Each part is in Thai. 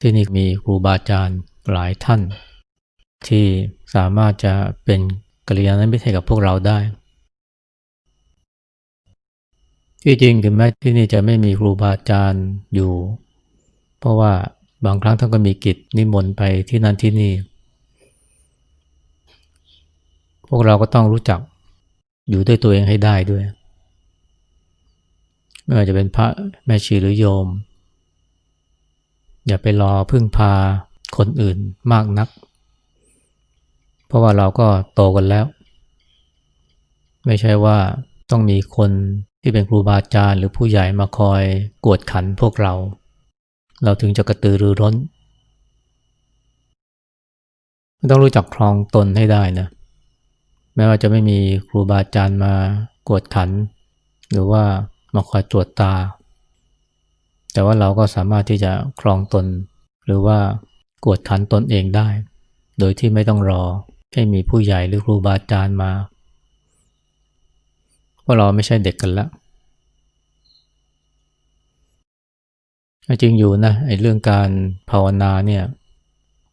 ที่นี่มีครูบาอาจารย์หลายท่าน ที่สามารถจะเป็นกัลยาณมิตรให้กับพวกเราได้ที่จริงถึงแม้ที่นี่จะไม่มีครูบาอาจารย์อยู่ เพราะว่าบางครั้งท่านก็มีกิจนิมนต์ไปที่นั่นที่นี่ พวกเราก็ต้องรู้จักอยู่ด้วยตัวเองให้ได้ด้วย ไม่ว่าจะเป็นพระแม่ชีหรือโยม อย่าไปรอพึ่งพาคนอื่นมากนัก เพราะว่าเราก็โตกันแล้ว ไม่ใช่ว่าต้องมีคนที่เป็นครูบาอาจารย์หรือผู้ใหญ่มาคอยกวดขันพวกเรา เราถึงจะกระตือรือร้น ต้องรู้จักครองตนให้ได้นะ แม้ว่าจะไม่มีครูบาอาจารย์มากวดขัน หรือว่ามาคอยตรวจตา แต่ว่าเราก็สามารถที่จะครองตน หรือว่ากวดขันตนเองได้ โดยที่ไม่ต้องรอให้มีผู้ใหญ่หรือครูบาอาจารย์มาเพราะเราไม่ใช่เด็กกันแล้วจริงอยู่นะไอ้เรื่องการภาวนาเนี่ย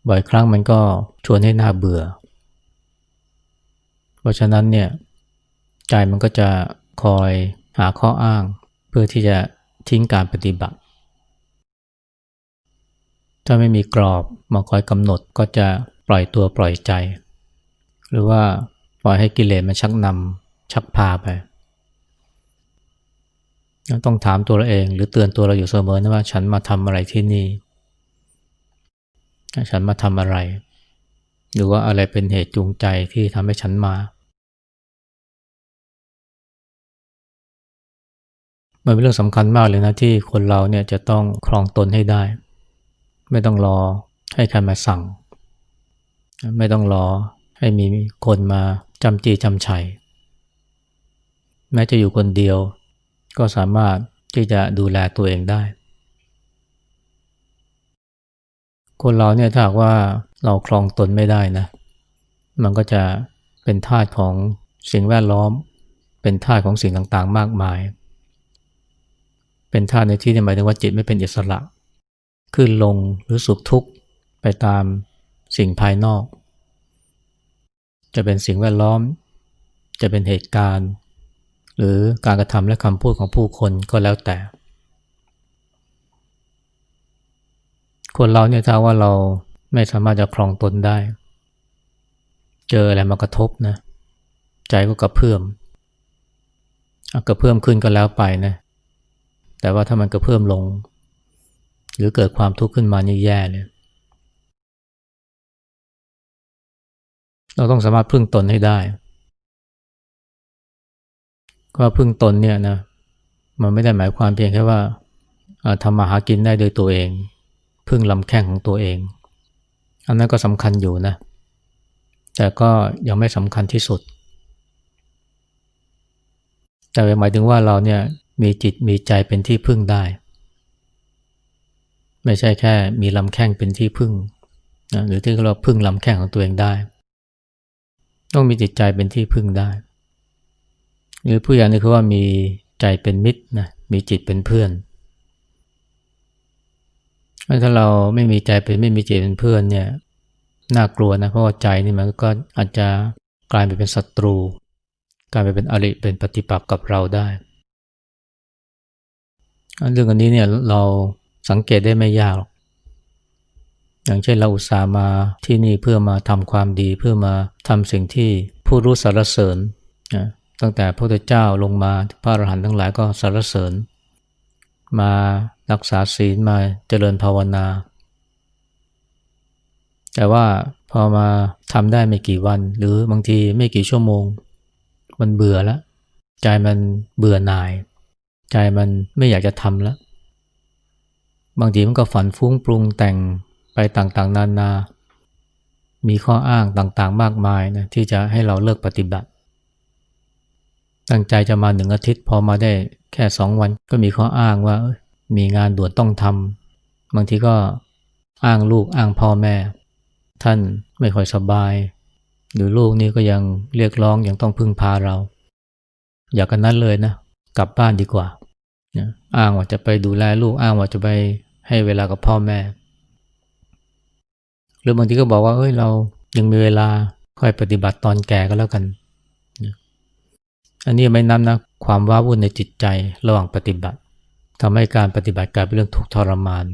บ่อยครั้งมันก็ชวนให้หน่าเบื่อ เพราะฉะนั้นเนี่ยใจมันก็จะคอยหาข้ออ้าง เพื่อที่จะทิ้งการปฏิบัติ ถ้าไม่มีกรอบมาคอยกำหนดก็จะปล่อยตัวปล่อยใจ หรือว่าปล่อยให้กิเลสมันชักนำชักพาไป ต้องถามตัวเราเอง หรือเตือนตัวเราอยู่เสมอนะว่า ฉันมาทำอะไรที่นี่ ฉันมาทำอะไร หรือว่าอะไรเป็นเหตุจูงใจที่ทำให้ฉันมามันเป็นเรื่องสำคัญมากเลยนะที่คนเราเนี่ยจะต้องครองตนให้ได้ ไม่ต้องรอให้ใครมาสั่ง ไม่ต้องรอให้มีคนมาจำจีจำชัย แม้จะอยู่คนเดียว ก็สามารถที่จะดูแลตัวเองได้ คนเราเนี่ยถ้าว่าเราครองตนไม่ได้นะ มันก็จะเป็นทาสของสิ่งแวดล้อม เป็นทาสของสิ่งต่างๆ มากมาย เป็นธาตุในที่นี้หมายถึงว่าจิตไม่เป็นอิสระ ขึ้นลงหรือสุขทุกข์ไปตามสิ่งภายนอก จะเป็นสิ่งแวดล้อม จะเป็นเหตุการณ์ หรือการกระทำและคำพูดของผู้คนก็แล้วแต่ คนเราเนี่ยถ้าว่าเราไม่สามารถจะครองตนได้ เจออะไรมากระทบนะใจก็กระเพื่อมกระเพื่อมขึ้นก็แล้วไปนะแต่ว่าถ้ามันกระเพิ่อมลง หรือเกิดความทุกข์ขึ้นมานี่แย่เลย เราต้องสามารถพึ่งตนให้ได้ก็พึ่งตนเนี่ยนะมันไม่ได้หมายความเพียงแค่ว่าทำมาหากินได้โดยตัวเอง พึ่งลำแข้งของตัวเอง อันนั้นก็สำคัญอยู่นะ แต่ก็ยังไม่สำคัญที่สุด แต่หมายถึงว่าเราเนี่ยมีจิตมีใจเป็นที่พึ่งได้ ไม่ใช่แค่มีลำแข้งเป็นที่พึ่งนะหรือที่เราพึ่งลำแข้งของตัวเองได้ ต้องมีจิตใจเป็นที่พึ่งได้ หรือผู้อย่างนี้คือว่ามีใจเป็นมิตรนะมีจิตเป็นเพื่อนถ้าเราไม่มีใจเป็นไม่มีจิตเป็นเพื่อนเนี่ยน่ากลัวนะเพราะว่าใจนี่มันก็อาจจะกลายไปเป็นศัตรู กลายไปเป็นอริเป็นปฏิปักษ์กับเราได้เรื่องอันนี้เนี่ยเรา สังเกตได้ไม่ยากหรอก อย่างเช่นเราอุตส่าห์มาที่นี่เพื่อมาทำความดีเพื่อมาทำสิ่งที่ผู้รู้สรรเสริญนะตั้งแต่พระพุทธเจ้าลงมาพระอรหันต์ทั้งหลายก็สรรเสริญ มารักษาศีลมาเจริญภาวนา แต่ว่าพอมาทำได้ไม่กี่วัน หรือบางทีไม่กี่ชั่วโมง มันเบื่อแล้ว ใจมันเบื่อหน่าย ใจมันไม่อยากจะทำแล้ว บางทีมันก็ฝันฟุ้งปรุงแต่งไปต่างๆ นานา มีข้ออ้างต่างๆ มากมายนะที่จะให้เราเลิกปฏิบัติ ตั้งใจจะมาหนึ่งอาทิตย์พอมาได้แค่สองวันก็มีข้ออ้างว่ามีงานด่วนต้องทำบางทีก็อ้างลูกอ้างพ่อแม่ ท่านไม่ค่อยสบาย หรือลูกนี่ก็ยังเรียกร้องยังต้องพึ่งพาเรา อยากกันนั้นเลยนะ กลับบ้านดีกว่า อ้างว่าจะไปดูแลลูกอ้างว่าจะไปให้เวลากับพ่อแม่ หรือบางทีก็บอกว่าเอ้ยเรายังมีเวลาค่อยปฏิบัติตอนแก่ก็แล้วกันอันนี้ไม่นับนะความว้าวุ่นในจิตใจระหว่างปฏิบัติทำให้การปฏิบัติกลายเป็นเรื่องทุกข์ทรมาน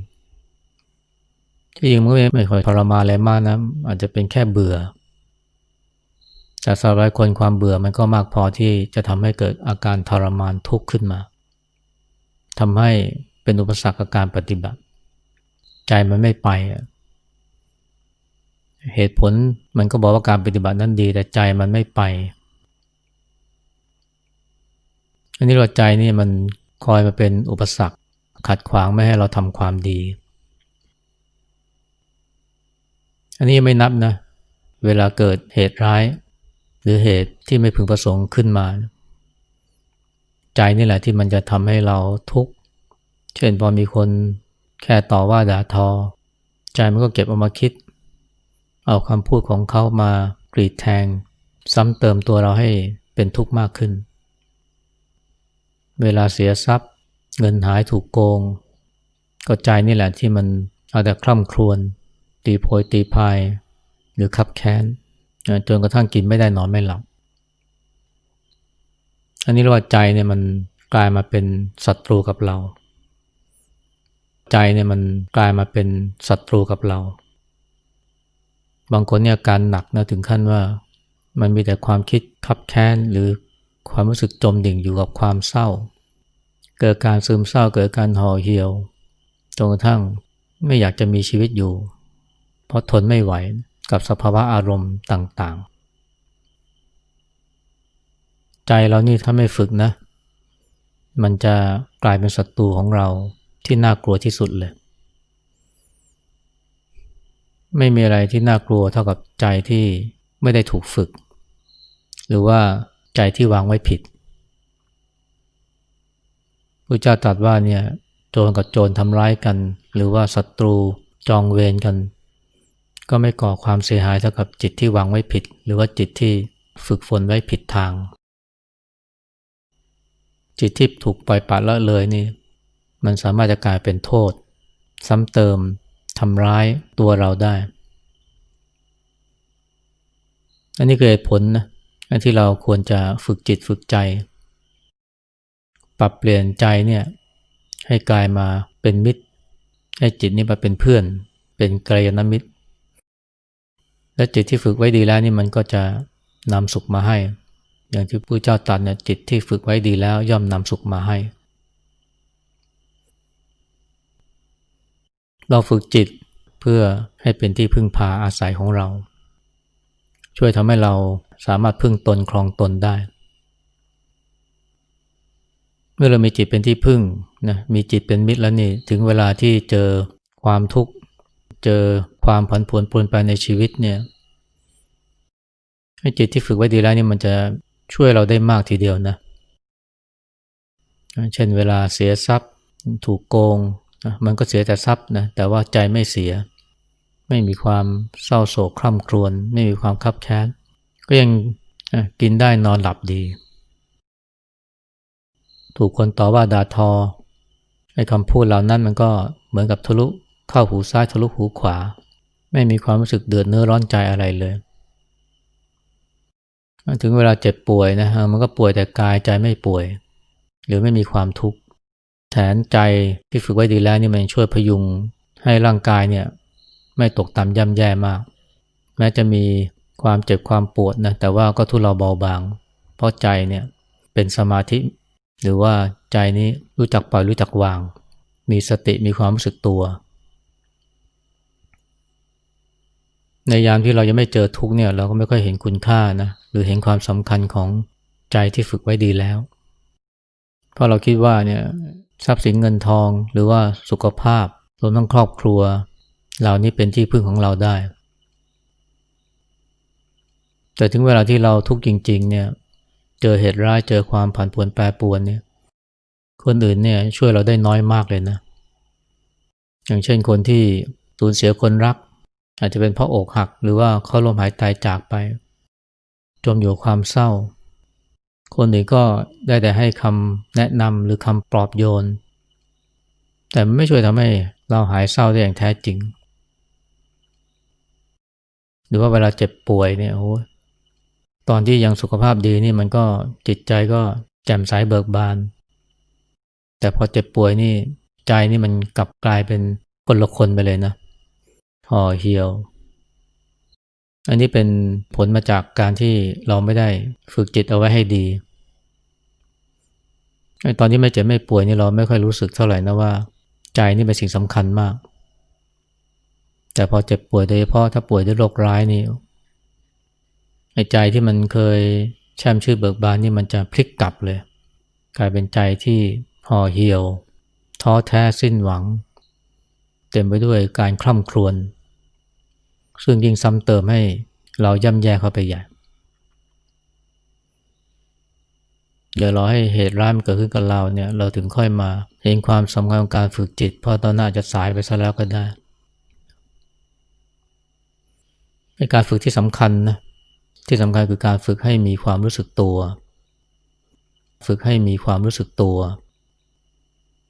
ที่จริงมันไม่ค่อยทรมานอะไรมากนะอาจจะเป็นแค่เบื่อแต่สำหรับหลายคนความเบื่อมันก็มากพอที่จะทำให้เกิดอาการทรมานทุกข์ขึ้นมา ทำให้เป็นอุปสรรคกับการปฏิบัติ ใจมันไม่ไป เหตุผลมันก็บอกว่าการปฏิบัตินั้นดี แต่ใจมันไม่ไป อันนี้เราใจนี่มันคอยมาเป็นอุปสรรค ขัดขวางไม่ให้เราทำความดี อันนี้ไม่นับนะ เวลาเกิดเหตุร้าย หรือเหตุที่ไม่พึงประสงค์ขึ้นมา ใจนี่แหละที่มันจะทำให้เราทุกข์ เช่นพอมีคนแค่ต่อว่าด่าทอ ใจมันก็เก็บเอามาคิด เอาคำพูดของเขามากรีดแทง ซ้ำเติมตัวเราให้เป็นทุกข์มากขึ้น เวลาเสียทรัพย์ เงินหายถูกโกง ก็ใจนี่แหละที่มันเอาแต่คร่ำครวญตีโพยตีพาย หรือขับแค้นจนกระทั่งกินไม่ได้นอนไม่หลับ อันนี้เรียกว่าใจเนี่ยมันกลายมาเป็นศัตรูกับเรา ใจเนี่ยมันกลายมาเป็นศัตรูกับเรา บางคนเนี่ยการหนักนะถึงขั้นว่า มันมีแต่ความคิดขับแค้นหรือความรู้สึกจมดิ่งอยู่กับความเศร้า เกิดการซึมเศร้าเกิดการห่อเหี่ยวจนกระทั่งไม่อยากจะมีชีวิตอยู่ เพราะทนไม่ไหวกับสภาวะอารมณ์ต่าง ใจเรานี่ถ้าไม่ฝึกนะ มันจะกลายเป็นศัตรูของเราที่น่ากลัวที่สุดเลย ไม่มีอะไรที่น่ากลัวเท่ากับใจที่ไม่ได้ถูกฝึก หรือว่าใจที่วางไว้ผิดพระเจ้าตรัสว่าเนี่ยโจรกับโจรทำร้ายกัน หรือว่าศัตรูจองเวรกัน ก็ไม่ก่อความเสียหายเท่ากับจิตที่วางไว้ผิด หรือว่าจิตที่ฝึกฝนไว้ผิดทาง จิตที่ถูกปล่อยปละละเลยนี่ มันสามารถจะกลายเป็นโทษ ซ้ำเติมทำร้ายตัวเราได้ อันนี้คือเหตุผลนะที่เราควรจะฝึกจิตฝึกใจ ปรับเปลี่ยนใจเนี่ยให้กลายมาเป็นมิตร ให้จิตนี้มาเป็นเพื่อน เป็นกัลยามิตร และจิตที่ฝึกไว้ดีแล้วนี่มันก็จะนำสุขมาให้ อย่างที่พระเจ้าตรัสเนี่ยจิตที่ฝึกไว้ดีแล้วย่อมนำสุขมาให้ เราฝึกจิตเพื่อให้เป็นที่พึ่งพาอาศัยของเรา ช่วยทำให้เราสามารถพึ่งตนครองตนได้ เมื่อเรามีจิตเป็นที่พึ่งนะมีจิตเป็นมิตรแล้วนี่ถึงเวลาที่เจอความทุกข์เจอความผันผวนปรนไปในชีวิตเนี่ยให้จิตที่ฝึกไว้ดีแล้วนี่มันจะ ช่วยเราได้มากทีเดียวนะ เช่นเวลาเสียทรัพย์ ถูกโกงมันก็เสียแต่ทรัพย์นะแต่ว่าใจไม่เสีย ไม่มีความเศร้าโศกคร่ำครวญไม่มีความคับแค้นก็ยังกินได้นอนหลับดี ถูกคนต่อว่าด่าทอไอ้คำพูดเหล่านั้นมันก็เหมือนกับทะลุเข้าหูซ้ายทะลุหูขวา ไม่มีความรู้สึกเดือดเนื้อร้อนใจอะไรเลย ถึงเวลาเจ็บป่วยนะฮะมันก็ป่วยแต่กายใจไม่ป่วย หรือไม่มีความทุกข์แถนใจที่ฝึกไว้ดีแล้วนี่มันช่วยพยุงให้ร่างกายเนี่ยไม่ตกต่ำย่ำแย่มาก แม้จะมีความเจ็บความปวดนะแต่ว่าก็ทุเลาเบาบาง เพราะใจเนี่ยเป็นสมาธิ หรือว่าใจนี้รู้จักปล่อยรู้จักวาง มีสติมีความรู้สึกตัว ในยามที่เรายังไม่เจอทุกเนี่ยเราก็ไม่ค่อยเห็นคุณค่านะ หรือเห็นความสำคัญของใจที่ฝึกไว้ดีแล้ว เพราะเราคิดว่าเนี่ยทรัพย์สินเงินทองหรือว่าสุขภาพรวมทั้งครอบครัว เหล่านี้เป็นที่พึ่งของเราได้ แต่ถึงเวลาที่เราทุกข์จริง ๆ เนี่ยเจอเหตุร้ายเจอความผันผวนแปรปรวนเนี่ย คนอื่นเนี่ยช่วยเราได้น้อยมากเลยนะ อย่างเช่นคนที่สูญเสียคนรัก อาจจะเป็นเพราะอกหัก หรือว่าเขาลมหายตายจากไป จมอยู่ความเศร้า คนอื่นก็ได้แต่ให้คำแนะนำหรือคำปลอบโยน แต่ไม่ช่วยทำให้เราหายเศร้าได้อย่างแท้จริง หรือว่าเวลาเจ็บป่วยเนี่ยโอ้ตอนที่ยังสุขภาพดีนี่มันก็จิตใจก็แจ่มใสเบิกบาน แต่พอเจ็บป่วยนี่ใจนี่มันกลับกลายเป็นคนละคนไปเลยนะห่อเหี่ยว อันนี้เป็นผลมาจากการที่เราไม่ได้ฝึกจิตเอาไว้ให้ดีตอนที่ไม่เจ็บไม่ป่วยนี่เราไม่ค่อยรู้สึกเท่าไหร่นะว่า ใจนี่เป็นสิ่งสำคัญมาก แต่พอเจ็บป่วยโดยเฉพาะถ้าป่วยด้วยโรคร้ายนี่ไอ้ใจที่มันเคยแช่มชื่อเบิกบานนี่มันจะพลิกกลับเลย กลายเป็นใจที่ห่อเหี่ยว ท้อแท้สิ้นหวัง เต็มไปด้วยการคล่ำครวญ ซึ่งยิ่งซ้ำเติมให้เราย่ำแย่เข้าไปใหญ่เดี๋ยวรอให้เหตุร้ายมันเกิดขึ้นกับเราเนี่ยเราถึงค่อยมาเห็นความสำคัญของการฝึกจิต เพราะตอนหน้าจะสายไปซะแล้วก็ได้การฝึกที่สำคัญนะที่สำคัญคือการฝึกให้มีความรู้สึกตัว ฝึกให้มีความรู้สึกตัว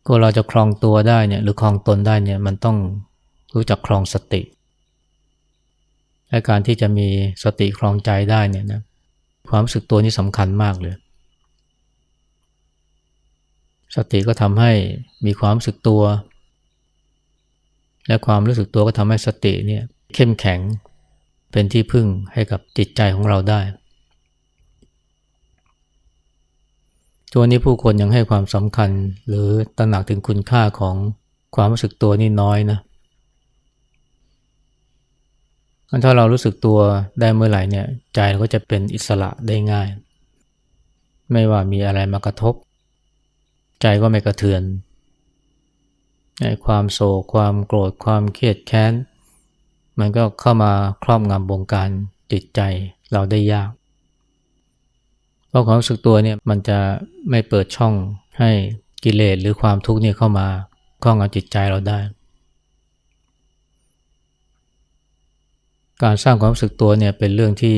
ก็เราจะคลองตัวได้เนี่ยหรือคลองตนได้เนี่ยมันต้องรู้จักคลองสติ และการที่จะมีสติคลองใจได้เนี่ยนะความรู้สึกตัวนี่สำคัญมากเลย สติก็ทำให้มีความรู้สึกตัว และความรู้สึกตัวก็ทำให้สติเนี่ยเข้มแข็งเป็นที่พึ่งให้กับจิตใจของเราได้ตัวนี้ผู้คนยังให้ความสำคัญหรือตระหนักถึงคุณค่าของความรู้สึกตัวนี่น้อยนะ ถ้าเรารู้สึกตัวได้เมื่อไหร่เนี่ยใจเราก็จะเป็นอิสระได้ง่าย ไม่ว่ามีอะไรมากระทบ ใจก็ไม่กระเทือนในความโศกความโกรธความเครียดแค้น มันก็เข้ามาครอบงำบงการจิตใจเราได้ยาก เพราะความรู้สึกตัวเนี่ยมันจะไม่เปิดช่องให้กิเลสหรือความทุกข์เนี่ยเข้ามาคล้องกับจิตใจเราได้ การสร้างความรู้สึกตัวเนี่ยเป็นเรื่องที่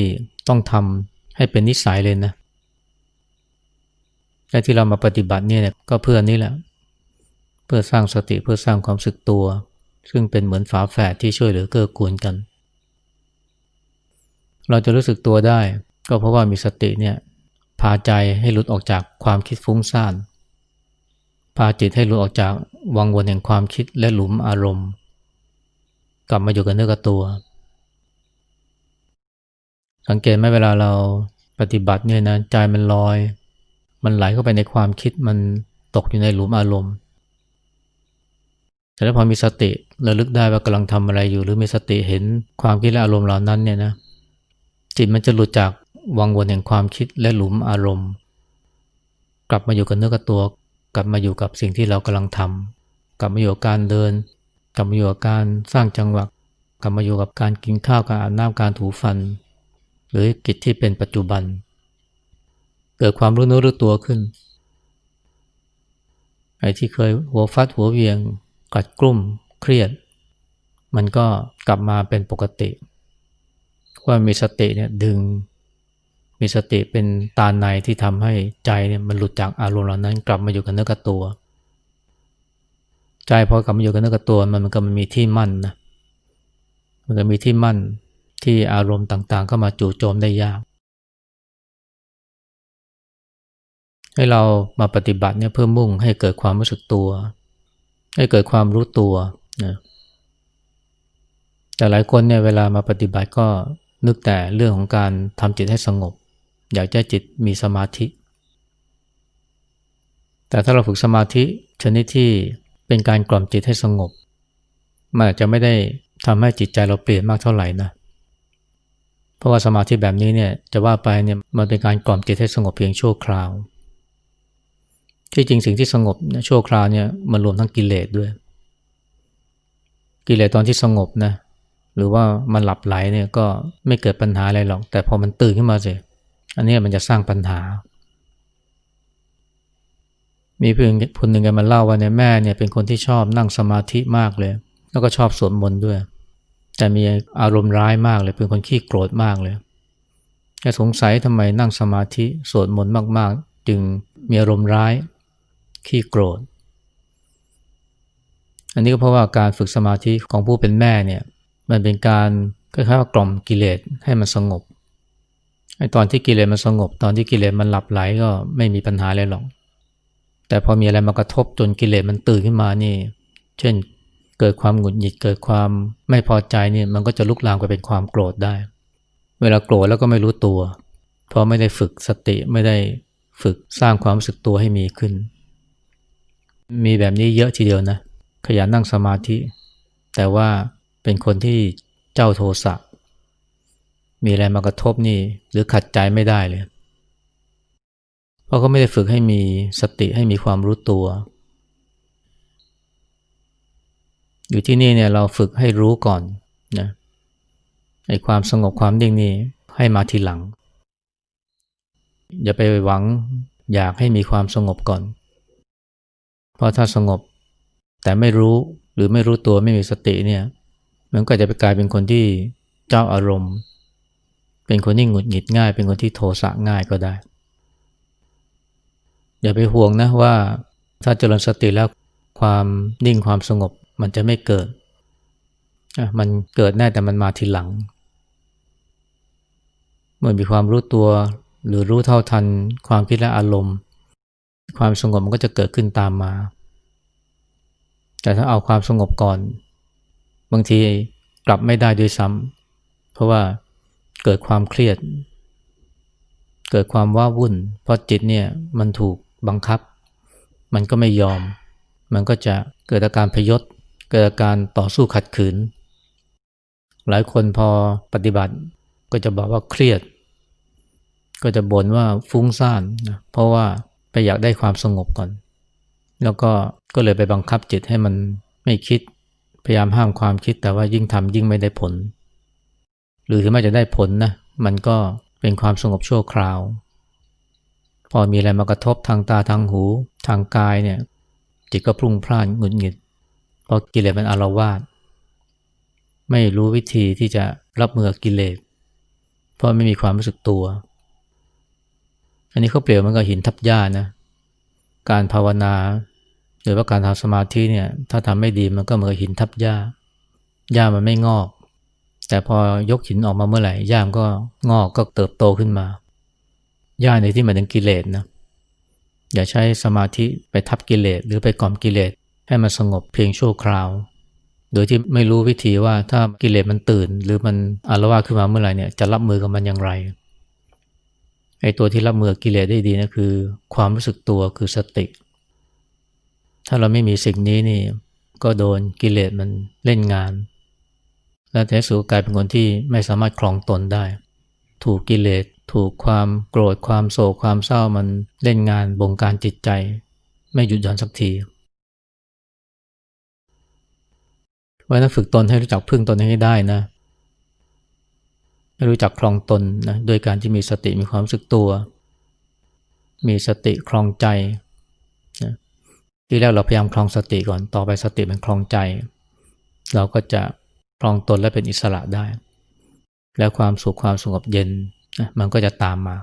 ต้องทำให้เป็นนิสัยเลยนะและที่เรามาปฏิบัติเนี่ยก็เพื่อนี่แหละ เพื่อสร้างสติเพื่อสร้างความรู้สึกตัว ซึ่งเป็นเหมือนฝาแฝดที่ช่วยเหลือเกื้อกูลกัน เราจะรู้สึกตัวได้ ก็เพราะว่ามีสติเนี่ยพาใจให้หลุดออกจากความคิดฟุ้งซ่านพาจิตให้หลุดออกจากวังวนแห่งความคิดและหลุมอารมณ์ กลับมาอยู่กับเนื้อกับตัว สังเกตไหมเวลาเราปฏิบัติเนี่ยนะใจมันลอย มันไหลเข้าไปในความคิดมันตกอยู่ในหลุมอารมณ์แต่ถ้าพอมีสติระลึกได้ว่ากำลังทำอะไรอยู่ หรือมีสติเห็นความคิดและอารมณ์เหล่านั้นเนี่ยนะจิตมันจะหลุดจากวังวนแห่งความคิดและหลุมอารมณ์ กลับมาอยู่กับเนื้อกับตัว กลับมาอยู่กับสิ่งที่เรากำลังทำกลับมาอยู่กับการเดิน กลับมาอยู่กับการสร้างจังหวะกลับมาอยู่กับการกินข้าวการอาบน้ำการถูฟัน หรือกิจที่เป็นปัจจุบัน เกิดความรู้เนื้อรู้ตัวขึ้นไอ้ที่เคยหัวฟัดหัวเวียงกัดกลุ่มเครียด มันก็กลับมาเป็นปกติ ว่ามีสติเนี่ยดึง มีสติเป็นตาในที่ทำให้ใจเนี่ยมันหลุดจากอารมณ์เหล่านั้น กลับมาอยู่กับเนื้อกับตัว ใจพอกลับมาอยู่กับเนื้อกับตัวมันมันก็มันมีที่มั่นนะมันก็มีที่มั่น ที่อารมณ์ต่างๆ เข้ามาจู่โจมได้ยาก ให้เรามาปฏิบัติเนี่ยเพื่อมุ่งให้เกิดความรู้สึกตัว ให้เกิดความรู้ตัวนะแต่หลายคนเนี่ยเวลามาปฏิบัติก็นึกแต่เรื่องของการทำจิตให้สงบ อยากจะจิตมีสมาธิ แต่ถ้าเราฝึกสมาธิชนิดที่เป็นการกล่อมจิตให้สงบ มันอาจจะไม่ได้ทำให้จิตใจเราเปลี่ยนมากเท่าไหร่นะเราะว่าสมาธิแบบนี้เนี่ยจะว่าไปเนี่ยมันเป็นการกล่อมจิตให้สงบเพียงชั่วคราว ที่จริงสิ่งที่สงบชั่วคราวเนี่ยมันรวมทั้งกิเลสด้วย กิเลสตอนที่สงบนะหรือว่ามันหลับไหลเนี่ยก็ไม่เกิดปัญหาอะไรหรอก แต่พอมันตื่นขึ้นมาสียอันนี้มันจะสร้างปัญหา มีเพื่อนคนหนึ่งแกมาเล่าว่าเนี่ยแม่เนี่ยเป็นคนที่ชอบนั่งสมาธิมากเลย แล้วก็ชอบสวดมนต์ด้วย แต่มีอารมณ์ร้ายมากเลยเป็นคนขี้โกรธมากเลยแกสงสัยทำไมนั่งสมาธิสวดมนต์มาก ๆ จึงมีอารมณ์ร้าย ขี้โกรธ อันนี้ก็เพราะว่าการฝึกสมาธิของผู้เป็นแม่เนี่ยมันเป็นการคล้ายๆว่ากล่อมกิเลสให้มันสงบไอ้ตอนที่กิเลสมันสงบ ตอนที่กิเลสมันหลับไหลก็ไม่มีปัญหาอะไรหรอก แต่พอมีอะไรมากระทบจนกิเลสมันตื่นขึ้นมานี่ เช่น เกิดความหงุดหงิดเกิดความไม่พอใจนี่มันก็จะลุกลามไปเป็นความโกรธได้ เวลาโกรธแล้วก็ไม่รู้ตัว เพราะไม่ได้ฝึกสติไม่ได้ฝึกสร้างความรู้สึกตัวให้มีขึ้น มีแบบนี้เยอะทีเดียวนะ ขยันนั่งสมาธิ แต่ว่าเป็นคนที่เจ้าโทสะมีอะไรมากระทบนี่หรือขัดใจไม่ได้เลย เพราะเขาไม่ได้ฝึกให้มีสติให้มีความรู้ตัว อยู่ที่นี่เนี่ยเราฝึกให้รู้ก่อนนะไอ้ความสงบความนิ่งนี่ให้มาทีหลัง อย่าไปหวังอยากให้มีความสงบก่อน เพราะถ้าสงบแต่ไม่รู้หรือไม่รู้ตัวไม่มีสติเนี่ย มันก็จะไปกลายเป็นคนที่เจ้าอารมณ์ เป็นคนที่หงุดหงิดง่าย เป็นคนที่โทสะง่ายก็ได้ อย่าไปห่วงนะว่าถ้าเจริญสติแล้วความนิ่งความสงบ มันจะไม่เกิด มันเกิดแน่แต่มันมาทีหลัง เมื่อมีความรู้ตัวหรือรู้เท่าทันความคิดและอารมณ์ ความสงบมันก็จะเกิดขึ้นตามมา แต่ถ้าเอาความสงบก่อน บางทีกลับไม่ได้ด้วยซ้ำเพราะว่าเกิดความเครียด เกิดความว้าวุ่น เพราะจิตเนี่ยมันถูกบังคับ มันก็ไม่ยอม มันก็จะเกิดอาการพยศ เกิดอาการต่อสู้ขัดขืน หลายคนพอปฏิบัติก็จะบอกว่าเครียด ก็จะบ่นว่าฟุ้งซ่านนะเพราะว่าไปอยากได้ความสงบก่อน แล้วก็ก็เลยไปบังคับจิตให้มันไม่คิดพยายามห้ามความคิดแต่ว่ายิ่งทำยิ่งไม่ได้ผล หรือถึงแม้จะได้ผลนะมันก็เป็นความสงบชั่วคราว พอมีอะไรมากระทบทางตาทางหู ทางกายเนี่ยจิตก็พลุ่งพล่านหงุดหงิด เพราะกิเลสมันอารวาสไม่รู้วิธีที่จะรับมือกิเลสเพราะไม่มีความรู้สึกตัว อันนี้เขาเปรียบมันกับหินทับหญ้านะการภาวนาหรือว่าการทำสมาธิเนี่ยถ้าทำไม่ดีมันก็เหมือนหินทับหญ้าหญ้ามันไม่งอก แต่พอยกหินออกมาเมื่อไหร่หญ้ามันก็งอกก็เติบโตขึ้นมาหญ้าในที่หมายถึงกิเลสนะอย่าใช้สมาธิไปทับกิเลสหรือไปกล่อมกิเลส ให้มันสงบเพียงชั่วคราว โดยที่ไม่รู้วิธีว่าถ้ากิเลสมันตื่น หรือมันอารวาขึ้นมาเมื่อไหร่เนี่ยจะรับมือกับมันอย่างไรไอ้ตัวที่รับมือกิเลสได้ดีนะคือ ความรู้สึกตัวคือสติ ถ้าเราไม่มีสิ่งนี้นี่ก็โดนกิเลสมันเล่นงาน และแท้สูกลายเป็นคนที่ไม่สามารถครองตนได้ ถูกกิเลสถูกความโกรธความโศกความเศร้ามันเล่นงานบงการจิตใจ ไม่หยุดหย่อนสักที เพราะนั้นฝึกตนให้รู้จักพึ่งตนให้ได้นะให้รู้จักคลองตนนะโดยการที่มีสติมีความรู้สึกตัว มีสติคลองใจนะที่แรกเราพยายามคลองสติก่อนต่อไปสติมันคลองใจ เราก็จะคลองตนและเป็นอิสระได้ แล้วความสุขความสงบเย็นนะมันก็จะตามมา